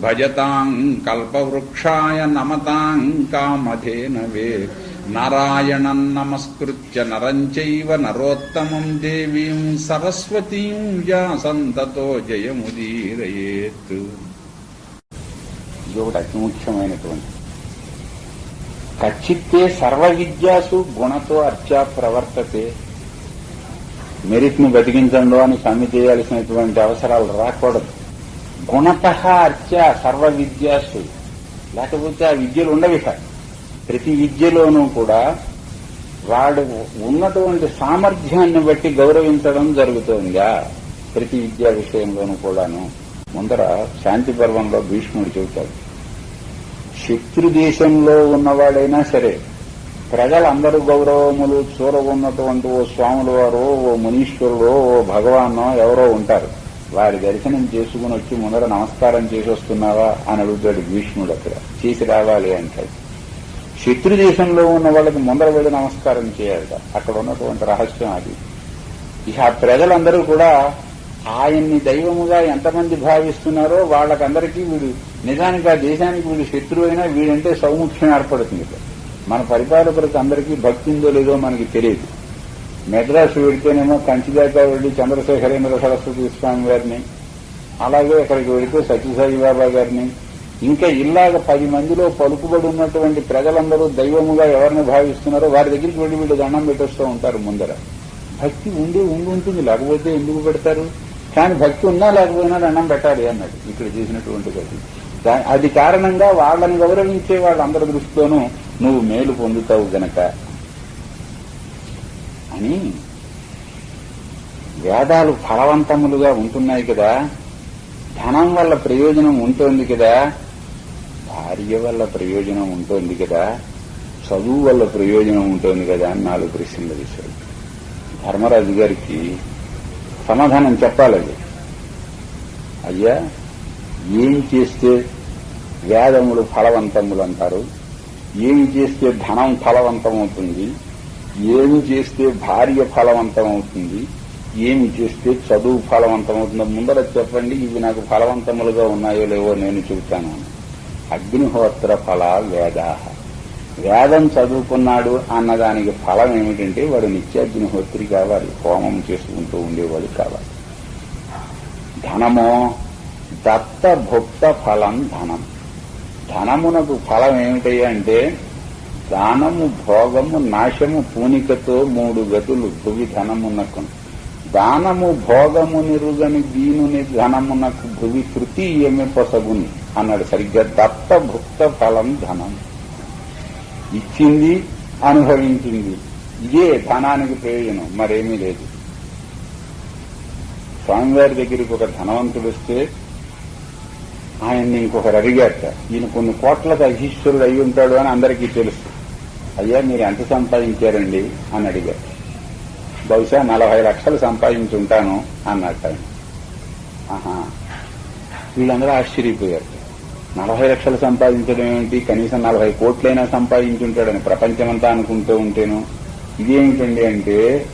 భజతాం కల్పవృక్షాయ నమతాం కామధేనవే. నారాయణం నమస్కృత్య నరంచైవ నరోత్తమం దేవీం సరస్వతీం వ్యాసంతతో జయముదీరయేత్. ఇది ఒకటి అతి ముఖ్యమైనటువంటి. కచ్చిత్తే సర్వ విద్యాసు గుణతో అర్చా ప్రవర్తతే. మెరిట్ను బతికించండు అని సమ్మె చేయాల్సినటువంటి అవసరాలు రాకూడదు. గుణత అర్చ సర్వ విద్యాసు లేకపోతే ఆ విద్యలు ఉండవి సార్ ప్రతి విద్యలోనూ కూడా వాడు ఉన్నటువంటి సామర్థ్యాన్ని బట్టి గౌరవించడం జరుగుతుందా? ప్రతి విద్యా విషయంలోనూ కూడాను. ముందర శాంతి పర్వంలో భీష్ముడు చెబుతాడు. శత్రు దేశంలో ఉన్నవాడైనా సరే ప్రజలందరూ గౌరవములు చూర ఉన్నటువంటి ఓ స్వాముల వారు ఓ మునీశ్వరుడు ఓ భగవానో ఎవరో ఉంటారు. వారి దర్శనం చేసుకుని వచ్చి ముందర నమస్కారం చేసి వస్తున్నావా అని అడుగుతాడు భీష్ముడు అక్కడ. చేసి రావాలి అంటాడు శత్రు దేశంలో ఉన్న వాళ్ళకి ముందర వెళ్ళి నమస్కారం చేయాలట. అక్కడ ఉన్నటువంటి రహస్యం అది. ఇక ఆ ప్రజలందరూ కూడా ఆయన్ని దైవముగా ఎంతమంది భావిస్తున్నారో వాళ్ళకందరికీ వీడు నిజానికి ఆ దేశానికి వీడు శత్రువు అయినా వీడంటే సౌముఖ్యం ఏర్పడుతుంది. మన పరిపాలకులకు అందరికీ భక్తి ఉందో లేదో మనకి తెలియదు. మెడ్రాసు వెడితేనేమో కంచిదాకా వెళ్ళి చంద్రశేఖరేంద్ర సరస్వతి స్వామి గారిని అలాగే అక్కడికి వెళితే సత్యసాయి బాబా గారిని. ఇంకా ఇలాగ పది మందిలో పలుకుబడి ఉన్నటువంటి ప్రజలందరూ దైవముగా ఎవరిని భావిస్తున్నారో వారి దగ్గరికి వెళ్ళి వీళ్ళు దండం పెట్టేస్తూ ఉంటారు ముందర. భక్తి ఉండి ఉండి ఉంటుంది లేకపోతే ఎందుకు పెడతారు? కానీ భక్తి ఉన్నా లేకపోయినా దండం పెట్టాలి అన్నాడు ఇక్కడ చేసినటువంటి గతి అది కారణంగా వాళ్ళని గౌరవించే వాళ్ళందరి దృష్టిలోనూ నువ్వు మేలు పొందుతావు గనక. అని. వేదాలు ఫలవంతములుగా ఉంటున్నాయి కదా. ధనం వల్ల ప్రయోజనం ఉంటుంది కదా. భార్య వల్ల ప్రయోజనం ఉంటుంది కదా. చదువు వల్ల ప్రయోజనం ఉంటుంది కదా అని నాలుగు ప్రశ్నలు వేశాడు ధర్మరాజు గారికి సమాధానం చెప్పాలి అయ్యా ఏం చేస్తే వేదములు ఫలవంతములు అంటారు? ఏమి చేస్తే ధనం ఫలవంతమవుతుంది? ఏమి చేస్తే భార్య ఫలవంతమవుతుంది ఏమి చేస్తే చదువు ఫలవంతమవుతుందో ముందర చెప్పండి ఇవి నాకు ఫలవంతములుగా ఉన్నాయో లేవో నేను చెబుతాను. అగ్నిహోత్ర ఫల వేదా వేదం చదువుకున్నాడు అన్నదానికి ఫలం ఏమిటంటే వాడు నిత్యాగ్నిహోత్రి కావాలి హోమం చేసుకుంటూ ఉండేవాడు కావాలి. ధనమో దత్త భుక్త ఫలం ధనం. ధనమునకు ఫలం ఏమిటయ్యా అంటే దానము భోగము నాశము పూనికతో మూడు గతులు భువి ధనమునకు దానము భోగము నిరుగని దీనుని ధనమునకు భువి తృతీయమే పొసగుని? అన్నాడు సరిగ్గా దత్త భుక్త ఫలం ధనం. ఇచ్చింది అనుభవించింది. ఇదే ధనానికి ప్రయోజనం మరేమీ లేదు. స్వామివారి దగ్గరికి ఒక ధనవంతుడు వస్తే ఆయన్ని ఇంకొకరు అడిగాట ఈయన కొన్ని కోట్లకు అధీశ్వరుడు అయి ఉంటాడు అని అందరికీ తెలుసు. అయ్యా మీరు ఎంత సంపాదించారండి? అని అడిగారు బహుశా నలభై లక్షలు సంపాదించుంటాను అన్నట్టు ఆయన. ఆహా. వీళ్ళందరూ ఆశ్చర్యపోయారు. నలభై లక్షలు సంపాదించడం ఏమిటి? కనీసం నలభై కోట్లైనా సంపాదించుంటాడని ప్రపంచమంతా అనుకుంటూ ఉంటేను. ఇదేమిటండి అంటే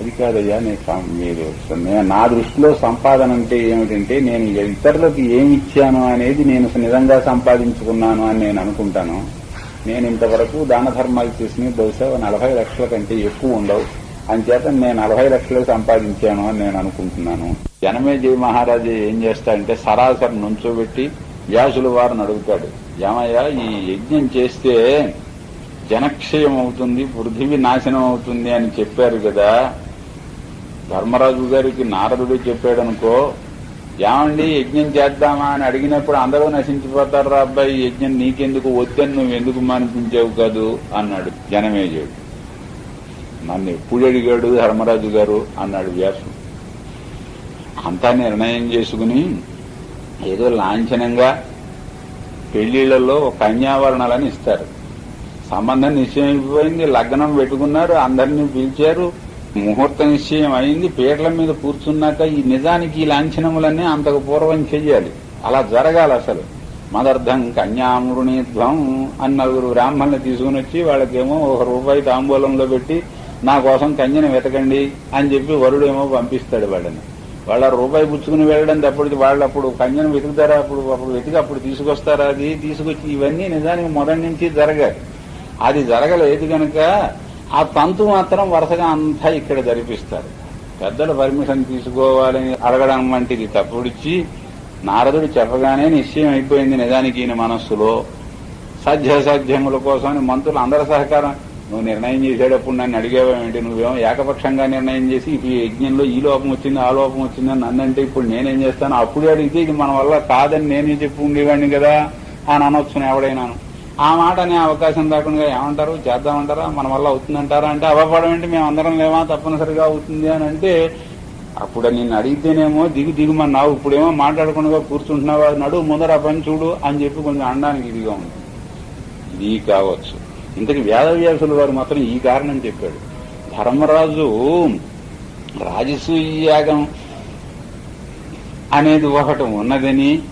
అది కాదయ్యా నేను మీరు నా దృష్టిలో సంపాదన అంటే ఏమిటంటే నేను ఇతరులకు ఏమి ఇచ్చాను అనేది నేను నిజంగా సంపాదించుకున్నాను అని నేను అనుకుంటాను. నేను ఇంతవరకు దాన ధర్మాలు చేసినవి బహుశా నలభై లక్షల కంటే ఎక్కువ ఉండవు. అంచేత నేను నలభై లక్షలే సంపాదించాను అని నేను అనుకుంటున్నాను. జనమేజయ మహారాజు ఏం చేస్తాడంటే సరాసరి నుంచోబెట్టి వ్యాసుల వారిని అడుగుతాడు. ఏమయ్యా ఈ యజ్ఞం చేస్తే జనక్షయం అవుతుంది పృథివీ నాశనం అవుతుంది అని చెప్పారు కదా. ధర్మరాజు గారికి నారదుడు చెప్పాడనుకో ఏమండి యజ్ఞం చేద్దామా అని అడిగినప్పుడు అందరూ నశించిపోతారు రా అబ్బాయి యజ్ఞం నీకెందుకు వద్దని నువ్వు ఎందుకు మానిపించావు కాదు అన్నాడు జనమేజయుడు. నన్ను ఎప్పుడు అడిగాడు ధర్మరాజు గారు? అన్నాడు వ్యాసుడు. అంతా నిర్ణయం చేసుకుని ఏదో లాంఛనంగా పెళ్ళిళ్ళలో కన్యావరణాలని ఇస్తారు. సంబంధం నిశ్చయమైపోయింది లగ్నం పెట్టుకున్నారు అందరినీ పిలిచారు ముహూర్త నిశ్చయం అయింది పీటల మీద కూర్చున్నాక ఈ నిజానికి ఈ లాంఛనములన్నీ అంతకు పూర్వం చెయ్యాలి. అలా జరగాలి అసలు. మదర్థం కన్యామృణీధ్వం అని నలుగురు బ్రాహ్మణులు తీసుకుని వచ్చి వాళ్ళకేమో ఒక రూపాయి తాంబూలంలో పెట్టి నా కోసం కన్యను వెతకండి అని చెప్పి వరుడేమో పంపిస్తాడు వాళ్ళని. వాళ్ళ రూపాయి పుచ్చుకుని వెళ్ళడం తప్పుడు వాళ్ళు అప్పుడు కన్యను వెతుకుతారా అప్పుడు అప్పుడు వెతికి అప్పుడు తీసుకొస్తారా అది తీసుకొచ్చి ఇవన్నీ నిజానికి మొదటి నుంచి జరగాలి. అది జరగలేదు కనుక ఆ తంతు మాత్రం వరుసగా అంతా ఇక్కడ జరిపిస్తారు. పెద్దలు పర్మిషన్ తీసుకోవాలని అడగడం వంటిది తప్పుడిచ్చి నారదుడు చెప్పగానే నిశ్చయం అయిపోయింది నిజానికి ఈయన మనస్సులో. సాధ్యాసాధ్యముల కోసం మంత్రులు అందరి సహకారం నువ్వు నిర్ణయం చేసేటప్పుడు నన్ను అడిగేవేమిటి నువ్వేమో ఏకపక్షంగా నిర్ణయం చేసి ఈ యజ్ఞంలో ఈ లోపం వచ్చింది ఆ లోపం వచ్చిందని నన్నంటే ఇప్పుడు నేనేం చేస్తాను? అప్పుడు అడిగితే ఇది మన వల్ల కాదని నేనే చెప్పి ఉండేవాడిని కదా? అని అనొచ్చును ఎవడైనాను. ఆ మాట అనే అవకాశం రాకుండా ఏమంటారు? చేద్దామంటారా? మన వల్ల అవుతుందంటారా? అంటే అవ్వపడం ఏంటి? మేము అందరం లేమా తప్పనిసరిగా అవుతుంది అని అంటే అప్పుడు నిన్ను అడిగితేనేమో దిగు దిగుమన్నావు ఇప్పుడేమో మాట్లాడకుండా కూర్చుంటున్నావా? నడు ముందర పని చూడు అని చెప్పి కొంచెం అనడానికి ఇదిగా ఉంది. ఇది కావచ్చు. ఇంతకి వేదవ్యాసుల వారు మాత్రం ఈ కారణం చెప్పాడు ధర్మరాజు రాజసూయ యాగం అనేది ఒకటి ఉన్నదని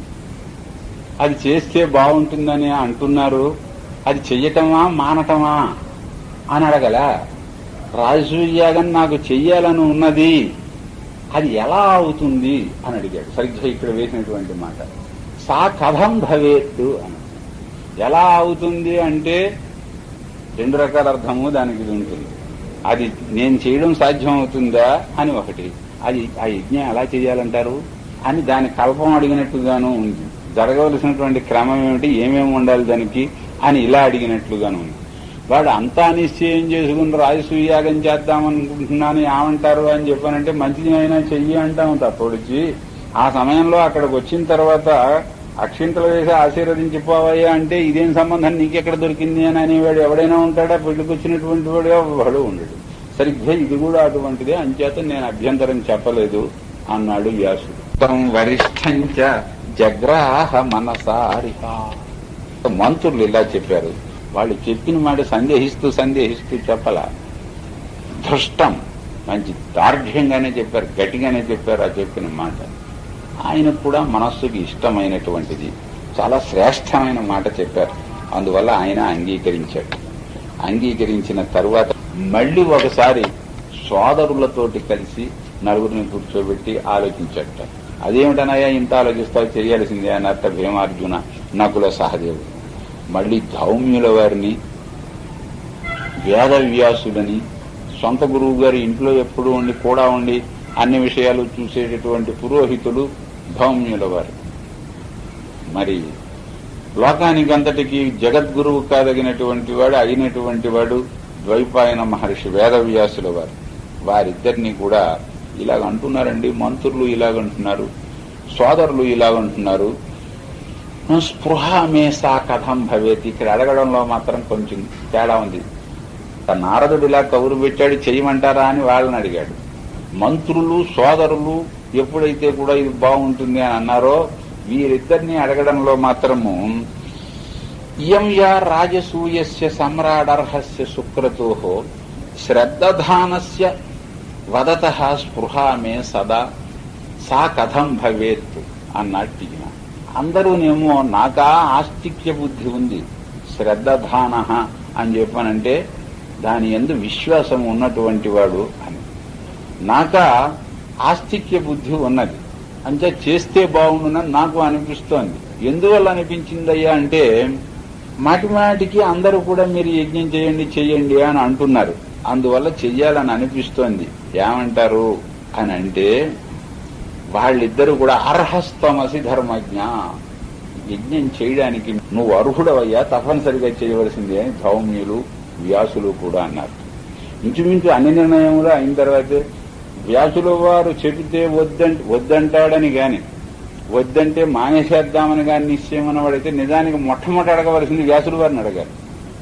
అది చేస్తే బాగుంటుందని అంటున్నారు. అది చెయ్యటమా మానటమా అని అడగల. రాజసూయ నాకు చెయ్యాలని ఉన్నది. అది ఎలా అవుతుంది అని అడిగాడు. సరిగ్గా ఇక్కడ వేసినటువంటి మాట. సా కథం భవేత్తు అని. ఎలా అవుతుంది అంటే రెండు రకాల అర్థము దానికి ఉంటుంది. అది నేను చేయడం సాధ్యం అవుతుందా అని ఒకటి. అది ఆ యజ్ఞం ఎలా చేయాలంటారు? అని దాని కల్పం అడిగినట్టుగాను ఉంది. జరగవలసినటువంటి క్రమం ఏమిటి? ఏమేమి ఉండాలి దానికి? అని ఇలా అడిగినట్లుగాను ఉంది. వాడు అంతా నిశ్చయం చేసుకుని రాజసూయాగం చేద్దామనుకుంటున్నాను ఏమంటారు అని చెప్పానంటే మంచిది అయినా చెయ్యి అంటాం తప్పొడిచి. ఆ సమయంలో అక్కడికి వచ్చిన తర్వాత అక్షింతలు వేసి ఆశీర్వదించి పోవయ్యా అంటే ఇదేం సంబంధం? నీకెక్కడ దొరికింది అని అనేవాడు ఎవడైనా ఉంటాడా? పెళ్ళికి వచ్చినటువంటి వాడు వాడు ఉండడు. సరిగ్గా ఇది కూడా అటువంటిదే. అంచేత నేను అభ్యంతరం చెప్పలేదు అన్నాడు వ్యాసుడు. తం వరిష్టంచ జగ్రాహ మనసారిక మంత్రులు ఇలా చెప్పారు. వాళ్ళు చెప్పిన మాట సందేహిస్తూ సందేహిస్తూ చెప్పాల. దృష్టం మంచి దార్ఢ్యంగానే చెప్పారు గట్టిగానే చెప్పారు ఆ చెప్పిన మాట. ఆయన కూడా మనస్సుకి ఇష్టమైనటువంటిది. చాలా శ్రేష్టమైన మాట చెప్పారు. అందువల్ల ఆయన అంగీకరించాడు. అంగీకరించిన తరువాత మళ్ళీ ఒకసారి సోదరులతోటి కలిసి నలుగురిని కూర్చోబెట్టి ఆలోచించట అదేమిటనయ్యా ఇంత ఆలోచిస్తావు చేయాల్సిందే అన్నట్ట భీమార్జున నకుల సహదేవుడు. మళ్ళీ ధౌమ్యుల వారిని వేదవ్యాసుడని సొంత గురువు గారి ఇంట్లో ఎప్పుడు ఉండి కూడా ఉండి అన్ని విషయాలు చూసేటటువంటి పురోహితులు ధౌమ్యుల వారు. మరి లోకానికంతటికి జగద్గురువు కాదగినటువంటి వాడు అయినటువంటి వాడు ద్వైపాయన మహర్షి వేదవ్యాసుల వారు. వారిద్దరిని కూడా ఇలాగ అంటున్నారండి మంత్రులు ఇలాగంటున్నారు సోదరులు ఇలాగంటున్నారు. స్పృహ మేసా కథం భవేతి ఇక్కడ అడగడంలో మాత్రం కొంచెం తేడా ఉంది. నారదుడు ఇలా కబురు పెట్టాడు చేయమంటారా అని వాళ్ళని అడిగాడు. మంత్రులు సోదరులు ఎప్పుడైతే కూడా ఇది బాగుంటుంది అని అన్నారో వీరిద్దరిని అడగడంలో మాత్రము ఇయం యా రాజసూయస్య సమ్రాడర్హస్య శుక్రతో శ్రద్ధానస్య వదత స్పృహ మే సదా సా కథం భవేత్ అన్నట్టు ఈయన. అందరూనేమో నాకా ఆస్తిక్య బుద్ధి ఉంది శ్రద్ధాన అని చెప్పానంటే దాని ఎందు విశ్వాసం ఉన్నటువంటి వాడు అని. నాక ఆస్తిక్య బుద్ధి ఉన్నది అంటే చేస్తే బాగుండునని నాకు అనిపిస్తోంది. ఎందువల్ల అనిపించిందయ్యా అంటే మాటి మాటికి అందరూ కూడా మీరు యజ్ఞం చేయండి చెయ్యండి అని అంటున్నారు. అందువల్ల చెయ్యాలని అనిపిస్తోంది. ఏమంటారు? అని అంటే వాళ్ళిద్దరూ కూడా అర్హస్తమసి ధర్మజ్ఞ. యజ్ఞం చేయడానికి నువ్వు అర్హుడవయ్యా తప్పనిసరిగా చేయవలసిందే అని ధౌమ్యులు వ్యాసులు కూడా అన్నారు. ఇంచుమించు అన్ని నిర్ణయములు అయిన తర్వాత వ్యాసుల వారు చెబితే వద్దంట వద్దంటాడని గాని వద్దంటే మానేసేద్దామని కానీ నిశ్చయం వాడైతే నిజానికి మొట్టమొదటి అడగవలసింది వ్యాసుల వారిని అడగాలి.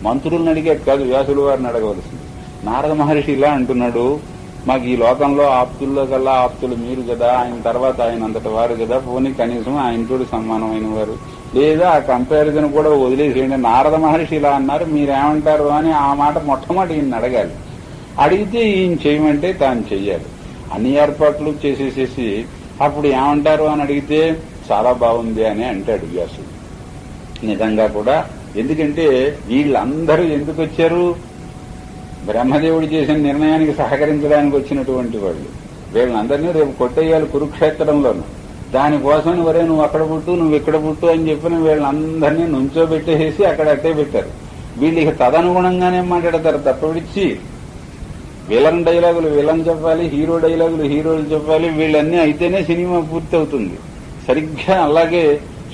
మంత్రులను అడిగే కాదు వ్యాసుల వారిని అడగవలసింది. నారద మహర్షి ఇలా అంటున్నాడు మాకు ఈ లోకంలో ఆప్తుల్లో కల్లా ఆప్తులు మీరు కదా ఆయన తర్వాత ఆయన అంతటి వారు కదా పోనీ కనీసం ఆయనతోటి సమానమైన వారు లేదా ఆ కంపారిజన్ కూడా వదిలేసేయండి. నారద మహర్షి ఇలా అన్నారు మీరేమంటారు? అని ఆ మాట మొట్టమొదటి ఈయన అడగాలి. అడిగితే ఈయన చేయమంటే తాను చెయ్యాలి. అన్ని ఏర్పాట్లు చేసేసేసి అప్పుడు ఏమంటారు అని అడిగితే చాలా బాగుంది అని అంటాడు వ్యాసుడు. నిజంగా కూడా ఎందుకంటే వీళ్ళందరూ ఎందుకు వచ్చారు? బ్రహ్మదేవుడు చేసిన నిర్ణయానికి సహకరించడానికి వచ్చినటువంటి వాళ్ళు. వీళ్ళందరినీ రేపు కొట్టేయాలి కురుక్షేత్రంలోను. దానికోసం వరే నువ్వు అక్కడ పుట్టు నువ్వు ఇక్కడ పుట్టు అని చెప్పిన వీళ్ళందరినీ నుంచోబెట్టేసేసి అక్కడ అట్టే పెట్టారు. వీళ్ళు ఇక తదనుగుణంగానే మాట్లాడతారు తప్ప విడిచి. విలన్ డైలాగులు విలన్ చెప్పాలి హీరో డైలాగులు హీరోలు చెప్పాలి వీళ్ళన్నీ అయితేనే సినిమా పూర్తి అవుతుంది సరిగ్గా అలాగే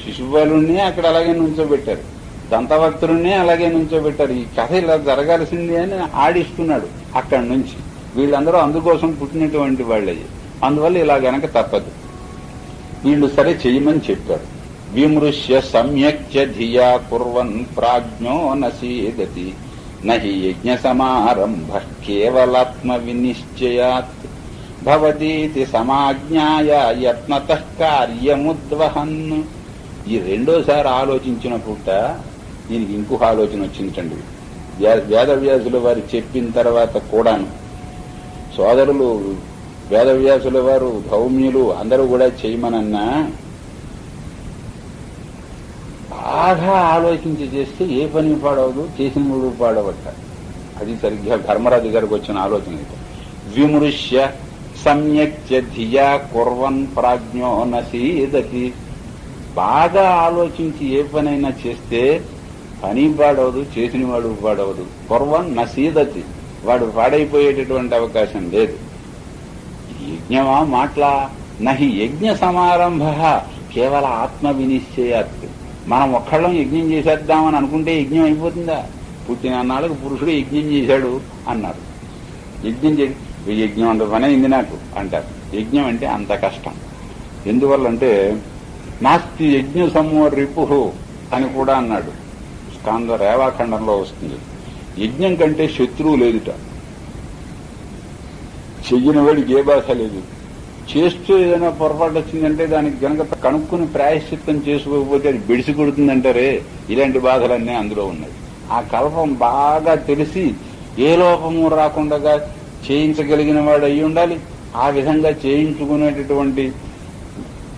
శిశుపాలుణ్ణి అక్కడ అలాగే నుంచోబెట్టారు. దంతభక్తుడిని అలాగే నుంచోబెట్టారు. ఈ కథ ఇలా జరగాల్సింది అని ఆడిస్తున్నాడు అక్కడి నుంచి. వీళ్ళందరూ అందుకోసం పుట్టినటువంటి వాళ్ళయ్యి అందువల్ల ఇలా గనక తప్పదు. వీళ్ళు సరే చెయ్యమని చెప్పారు. విమృశ్య సమ్యక్చ ధియా కుర్వన్ ప్రాజ్ఞో నసీదతి నహి యజ్ఞ సమారంభ కేవలాత్మ వినిశ్చయాత్. భవదీతి సమాజ్ఞాయ యత్నత కార్యముద్వహన్. ఈ రెండోసారి ఆలోచించిన పూట దీనికి ఇంకొక ఆలోచన వచ్చిందండి వేదవ్యాసుల వారు చెప్పిన తర్వాత కూడాను సోదరులు వేదవ్యాసుల వారు భౌమ్యులు అందరూ కూడా చేయమనన్నా బాగా ఆలోచించి చేస్తే ఏ పని పాడవదు చేసిన మూడు పాడవట. అది సరిగ్గా ధర్మరాజు గారికి వచ్చిన ఆలోచన అయితే. విమృశ్య సమ్యక్చ ధియా కుర్వన్ ప్రాజ్ఞో నసీదతి బాగా ఆలోచించి ఏ పనైనా చేస్తే పని పాడవదు చేసిన వాడు పాడవదు. పూర్వం నసీదతి వాడు పాడైపోయేటటువంటి అవకాశం లేదు. యజ్ఞమా మాట్లా నహి యజ్ఞ సమారంభ. కేవల ఆత్మ వినిశ్చయాత్ మనం ఒక్కళ్ళం యజ్ఞం చేసేద్దామని అనుకుంటే యజ్ఞం అయిపోతుందా? పుట్టిన అన్నాళ్ళకు పురుషుడు యజ్ఞం చేశాడు అన్నారు. యజ్ఞం చే యజ్ఞం అంత పని అయింది నాకు అంటారు. యజ్ఞం అంటే అంత కష్టం. ఎందువల్లంటే నాస్తి యజ్ఞ సమూహ రిపు అని కూడా అన్నాడు. స్కాంద రేవాఖండంలో వస్తుంది. యజ్ఞం కంటే శత్రువు లేదుట. చెయ్యిన వాడికి ఏ బాధ లేదు. చేస్తూ ఏదైనా పొరపాటు వచ్చిందంటే దానికి గనక కనుక్కుని ప్రాయశ్చిత్తం చేసుకోకపోతే అది బిడిసి కొడుతుందంటారే? ఇలాంటి బాధలన్నీ అందులో ఉన్నాయి. ఆ కల్పం బాగా తెలిసి ఏ లోపము రాకుండా చేయించగలిగిన వాడు అయి ఉండాలి. ఆ విధంగా చేయించుకునేటటువంటి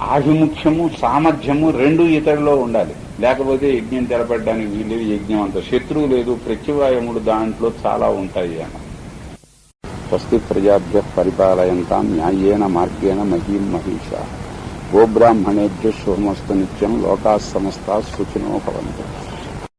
ఆభిముఖ్యము సామర్థ్యము రెండు ఇతరులో ఉండాలి. లేకపోతే యజ్ఞం తెలపడడానికి వీలేదు యజ్ఞం అంత. శత్రువు లేదు ప్రత్యవాయముడు దాంట్లో చాలా ఉంటాయి అన్న. స్వస్తి ప్రజాభ్య పరిపాలయంతా న్యాయేన మార్గేణ మహీం మహిష. గోబ్రాహ్మణేభ్య శుభమస్తు నిత్యం లోకా సమస్త సుఖినో భవంతు.